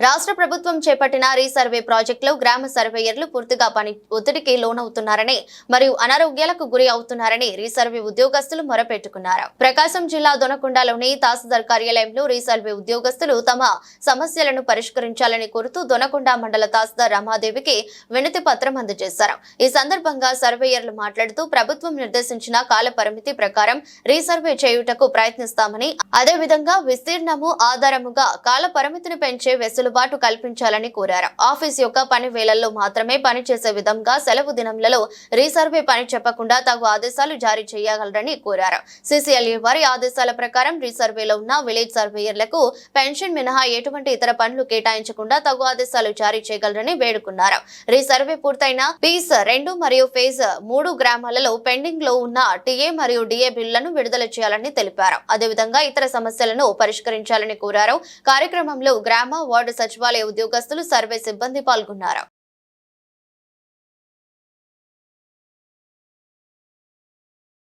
రాష్ట్ర ప్రభుత్వం చేపట్టిన రీసర్వే ప్రాజెక్టులో గ్రామ సర్వేయర్లు పూర్తిగా పని ఒత్తిడికి లోనవుతున్నారని మరియు అనారోగ్యాలకు గురి అవుతున్నారని రీసర్వే ఉద్యోగస్తులు మొరపెట్టుకున్నారు. ప్రకాశం జిల్లా దొనకొండలోని తహసీల్దార్ కార్యాలయంలో రీసర్వే ఉద్యోగస్తులు తమ సమస్యలను పరిష్కరించాలని కోరుతూ దొనకొండ మండల తహసీల్దార్ రమాదేవికి వినతి పత్రం అందజేశారు. ఈ సందర్భంగా సర్వేయర్లు మాట్లాడుతూ ప్రభుత్వం నిర్దేశించిన కాల పరిమితి ప్రకారం రీసర్వే చేయుటకు ప్రయత్నిస్తామని అదేవిధంగా విస్తీర్ణము ఆధారముగా కాల పరిమితిని పెంచే వెసులుబాటు కల్పించాలని కోరారు. ఆఫీస్ యొక్క పని వేళల్లో మాత్రమే పనిచేసే విధంగా సెలవు దినంలలో రీసర్వే పని చెప్పకుండా తగు ఆదేశాలు జారీ చేయగలరని కోరారు. సిసిఎల్ఏ వారి ఆదేశాల ప్రకారం రీసర్వేలో ఉన్న విలేజ్ సర్వేయర్లకు పెన్షన్ మినహా ఎటువంటి ఇతర పనులు కేటాయించకుండా తగు ఆదేశాలు జారీ చేయగలరని వేడుకున్నారు. రీసర్వే పూర్తయిన పీస్ రెండు మరియు ఫేజ్ మూడు గ్రామాలలో పెండింగ్లో ఉన్న టీఏ మరియు డిఏ బిల్లులను విడుదల చేయాలని తెలిపారు. అదేవిధంగా ఇతర సమస్యలను పరిష్కరించాలని కోరారు. కార్యక్రమంలో గ్రామ వార్డు సచివాలయ ఉద్యోగస్తులు సర్వే సిబ్బంది పాల్గొన్నారు.